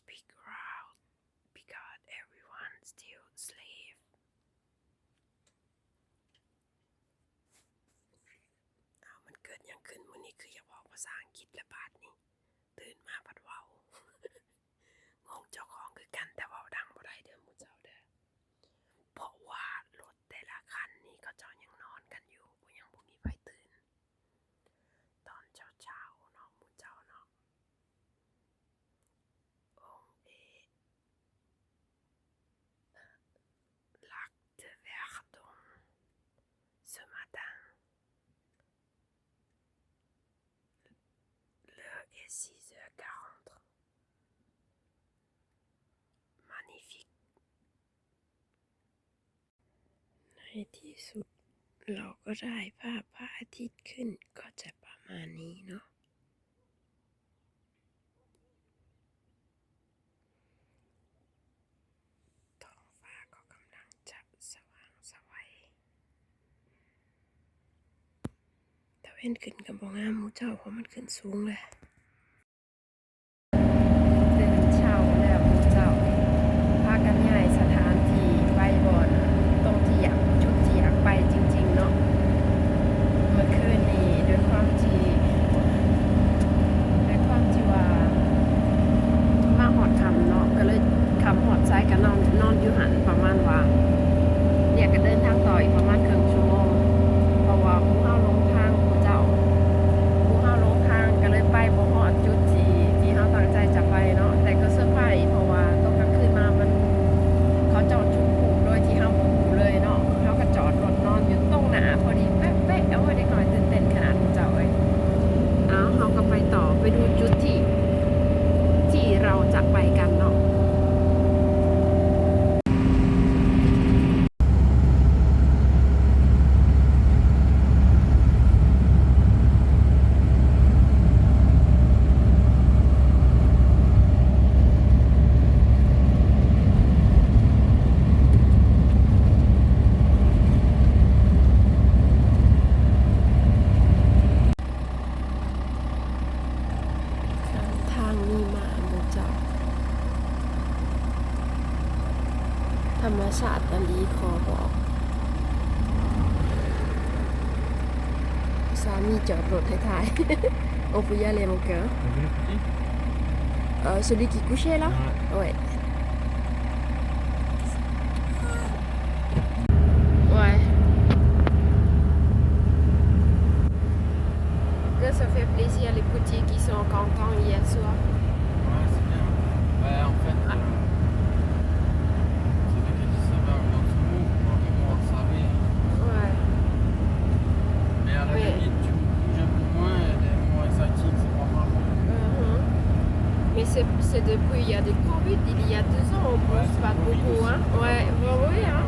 speak loud because everyone still sleep. เอามันเกิดยังขึ้นวันนี้คืออย่ากเว้ภาษาอังกฤษละบาดนี้ ตื่นมาบัดว้า สุด เราก็ได้ภาพพระอาทิตย์ขึ้นก็จะประมาณนี้เนาะเป็นขึ้นกับบองงามหมูเจ้าเพราะมันขึ้นสูงเลย มาชาติอลีขอบอก สามีจอดรถท้ายๆ on peut y aller mon cœur. Euh, celui qui couchait là Ouais. c'est depuis il y a des Covid, il y a deux ans, on bouge pas beaucoup. Hein. Ouais, bon, oui, hein.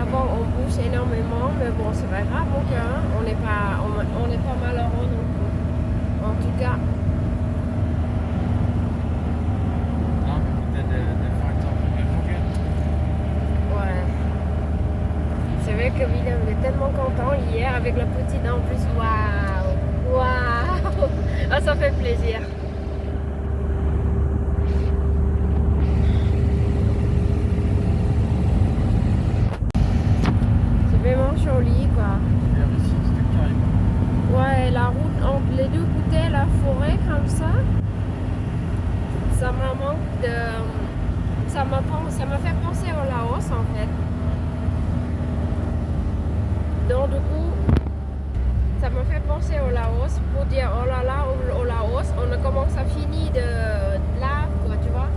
Avant, on bouge énormément, mais bon, c'est pas grave, donc, hein, on n'est pas, on, on est pas malheureux non plus. En tout cas, les deux côtés la forêt comme ça, ça me manque de. Ça m'a, fait penser au Laos en fait. Donc du coup, ça m'a fait penser au Laos pour dire oh là là, au, Laos, on a commence à finir de, là, quoi, tu vois.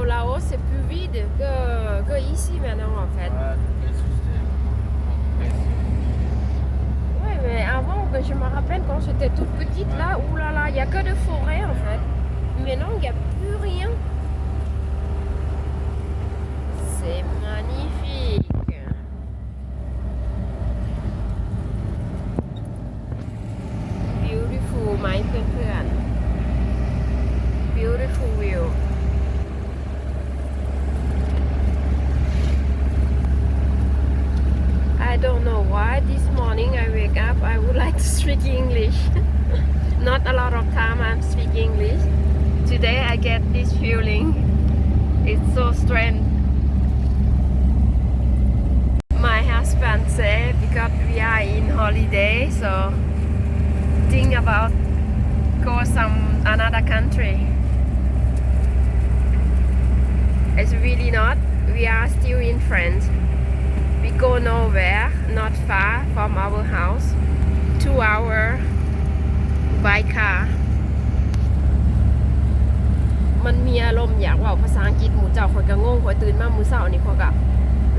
Au Laos, c'est plus vide que, que ici maintenant en fait. je me rappelle quand j'étais toute petite, là, oulala, il n'y a que de forêt en fait. Mais non, il n'y a plus rien. C'est magnifique. Not a lot of time I'm speak English. Today I get this feeling. It's so strange. My husband said because we are in holiday, so think about go some another country. It's really not. We are still in France. We go nowhere, not far from our house. Two hour by car. มันมีอารมณ์อยากว่าภาษาอังกฤษหมูเจ้าข่อยก็งงข่อยตื่นมามื้อเช้านี่ขอยก็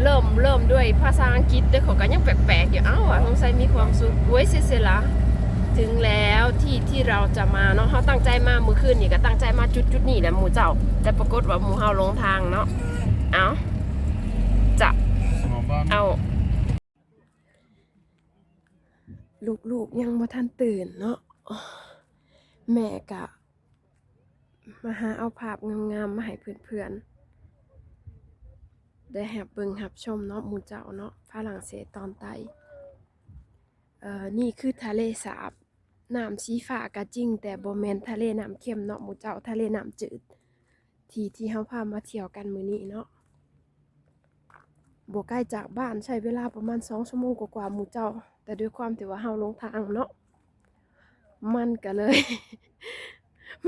เริ่มเริ่มด้วยภาษาอังกฤษด้อข่อยก็ยังแปลกๆอยู่เอ้าสงสัยมีความสุขเว้ยเสียละถึงแล้วที่ที่เราจะมาเนาะเฮาตั้งใจมามื้อคืนนี่ก็ตั้งใจมาจุดๆนี่แหละหมูเจ้า แต่ปรากฏว่าหมูเฮาลงทางเนาะเอาจะเอาลูกๆยังบ่ทันตื่นเนาะ แม่กะ มาหาเอาภาพงามๆมาให้เพื่อนๆ ได้แหบเบิ่งหับชมเนาะมูเจ้าเนาะฝรั่งเศสตอนใต้เอ่อนี่คือทะเลสาบน้ำสีฟ้าก็จริง แต่บ่แมนทะเลน้ำเค็มเนาะมูเจ้าทะเลน้ำจืด ที่ที่เฮาพามาเที่ยวกันมื้อนี้เนาะบวกใกล้จากบ้านใช้เวลาประมาณสองชั่วโมงกว่าๆมูเจ้า แต่ด้วยความที่ว่าเฮาลงทางเนาะ มันก็เลย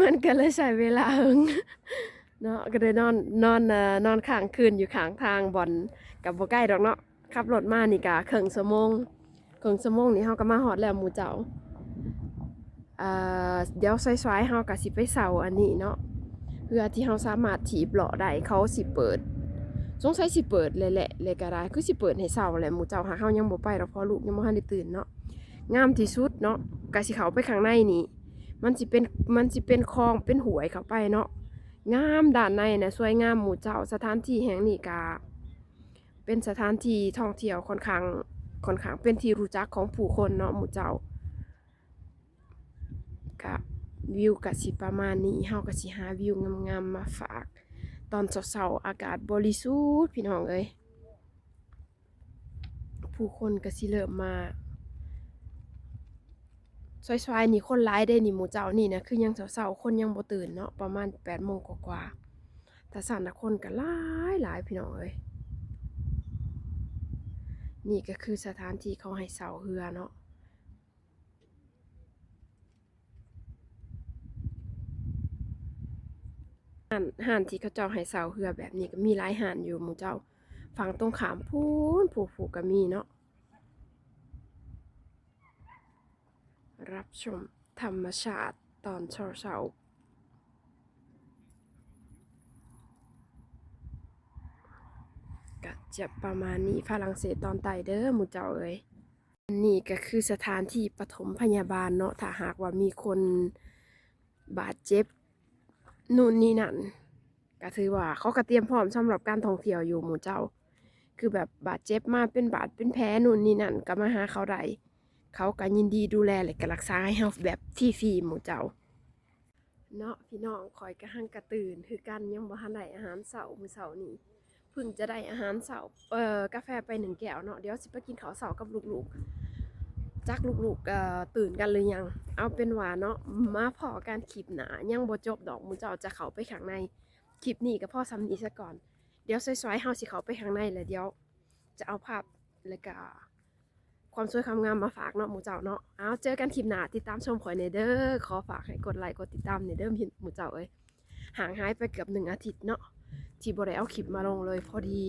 มันก็เลยใช้เวลาหึงเนาะก็เลยนอนนอนนอนข้างคืนอยู่ข้างทางบ่อนกับบวกใกล้ดอกเนาะขับรถมานี่กะครึ่งชั่วโมงครึ่งชั่วโมงนี่เฮาก็มาฮอดแล้วหมู่เจ้าเดี๋ยวสายๆเฮาก็สิไปเสาอันนี้เนาะเพื่อที่เฮาสามารถถีบเลาะได้เขาสิเปิดสงสัยสิเปิดเลยแหละเลยก็ได้คือสิเปิดให้เช้าแหละหมู่เจ้าหาเฮายังบ่ไปดอกเพราะลูกยังบ่ทันได้ตื่นเนาะ งามที่สุดเนาะก็สิเขาไปข้างในนี่มันสิเป็นมันสิเป็นคลองเป็นหวยเข้าไปเนาะงามด้านในนะสวยงามหมู่เจ้าสถานที่แห่งนี้ก็เป็นสถานที่ท่องเที่ยวค่อนข้างค่อนข้างเป็นที่รู้จักของผู้คนเนาะหมู่เจ้าก็วิวก็สิประมาณนี้เฮาก็สิหาวิวงามๆมาฝาก ตอนเช้าๆอากาศบริสุทธิ์พี่น้องเอ้ยผู้คนก็สิเริ่มมา ซอยๆนี่คนร้ายได้นี่หมูเจ้านี่นะคือยังเช้าๆคนยังบ่ตื่นเนาะประมาณ8โมงกว่าๆแต่สั่นนะคนก็หลายหลายพี่น้องเอ้ยนี่ก็คือสถานที่เขาให้เสาเรือเนาะห่านห่านที่เขาเจ้าให้เสาเหือแบบนี้ก็มีหลายห่านอยู่หมูเจ้าฝั่งตรงขามพูนผูผูก็มีเนาะ รับชมธรรมชาติตอนเช้าๆก็จะประมาณนี้ฝรั่งเศสตอนใต้เด้อหมูเจ้าเอ้ยนนี้ก็คือสถานที่ปฐมพยาบาลเนาะถ้าหากว่ามีคนบาดเจ็บนู่นนี่นั่นก็ถือว่าเขาก็เตรียมพร้อมสำหรับการท่องเที่ยวอยู่หมู่เจ้า คือแบบบาดเจ็บมาเป็นบาดเป็นแผลนู่นนี่นั่นก็มาหาเขาได้ เขาก็ยินดีดูแลและก็รักษาให้เฮาแบบที่ฟรีหมู่เจ้า เนาะพี่น้องคอยกระหังกระตื่น คือกันยังบ่ทันได้อาหารเช้ามื้อเช้านี้เพิ่งจะได้อาหารเช้าเอ่อกาแฟไปหนึ่งแก้วเนาะเดี๋ยวสิไปกินข้าวเช้ากับลูกๆจักลูกๆเอ่อตื่นกันหรือยัง เอาเป็นว่าเนาะมาพอการคลิปหนายังบ่จบดอกหมูเจ้าจะเข้าไปข้างในคลิปนี้ก็พ่อซ้ำนี้ซะก่อนเดี๋ยวสวยๆเฮาสิเข้าไปข้างในแล้วเดี๋ยวจะเอาภาพแล้วก็ ความสวยความงามมาฝากเนาะหมูเจ้าเนาะเอาเจอกันคลิปหน้าติดตามชมข่อยในเด้อขอฝากให้กดไลค์กดติดตามในเด้อพี่หมูเจ้าเอ้ยห่างหายไปเกือบหนึ่งอาทิตย์เนาะที่บ่ได้เอาคลิปมาลงเลยพอดี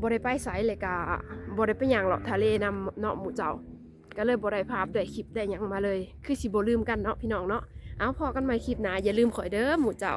บ่ได้ไปไสเลยกะบ่ได้ไปหยังหรอกทะเลนำเนาะหมูเจ้า ก็เลยบ่ได้ภาพได้คลิปได้ยังมาเลย คือสิบลืมกันเนาะพี่น้องเนาะเอาพอกันใหม่คลิปหน้าอย่าลืมข่อยเด้อหมูเจ้า